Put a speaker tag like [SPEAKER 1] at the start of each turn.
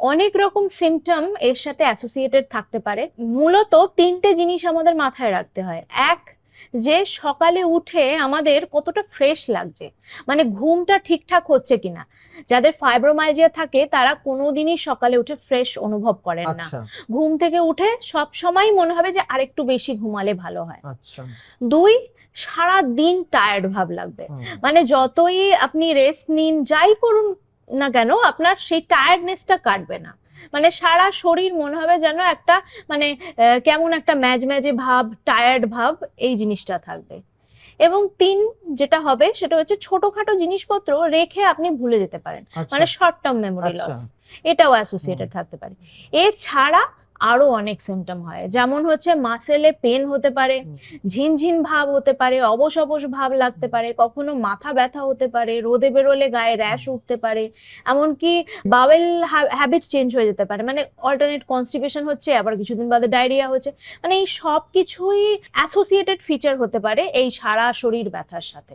[SPEAKER 1] অনেক রকম সিমটম এর সাথে অ্যাসোসিয়েটেড থাকতে পারে। মূলত তিনটে জিনিস আমাদের মাথায় রাখতে হয়। এক যে সকালে উঠে আমাদের কতটা ফ্রেশ লাগছে। মানে ঘুমটা ঠিকঠাক হচ্ছে কিনা। যাদের ফাইব্রোমাইজিয়া থাকে তারা কোনোদিনই সকালে উঠে ফ্রেশ অনুভব করেন না।
[SPEAKER 2] আচ্ছা।
[SPEAKER 1] ঘুম থেকে উঠে সব সময় মনে হবে যে আরেকটু বেশি ঘুমালে ভালো হয়।
[SPEAKER 2] আচ্ছা।
[SPEAKER 1] দুই সারা দিন টায়ার্ড ভাব লাগবে। মানে যতই আপনি রেস্ট নিন যাই করুন না কেন আপনার সেই টায়ার্ডনেসটা কাটবে না। মানে সারা শরীর মনে হবে যেন একটা মানে কেমন একটা ম্যাজ ম্যাজে ভাব টায়ার্ড ভাব এই জিনিসটা থাকবে। এবং তিন যেটা হবে সেটা হচ্ছে ছোটখাটো জিনিসপত্র রেখে আপনি ভুলে যেতে পারেন।
[SPEAKER 2] আচ্ছা।
[SPEAKER 1] মানে শর্ট টার্ম মেমোরি লস এটাও অ্যাসোসিয়েটেড থাকতে পারে। এছাড়া আরও অনেক সিমটম হয়। যেমন হচ্ছে মাসেলে পেন হতে পারে ঝিনঝিন ভাব হতে পারে অবশ অবশ ভাব লাগতে পারে কখনো মাথা ব্যথা হতে পারে রোদে বেরোলে গায়ে র্যাশ উঠতে পারে এমনকি বাওয়েল হ্যাবিট চেঞ্জ হয়ে যেতে পারে। মানে অল্টারনেট কনস্টিপেশন হচ্ছে আবার কিছুদিন বাদে ডায়রিয়া হচ্ছে। মানে এই সব কিছুই অ্যাসোসিয়েটেড ফিচার হতে পারে এই সারা শরীর ব্যথার সাথে।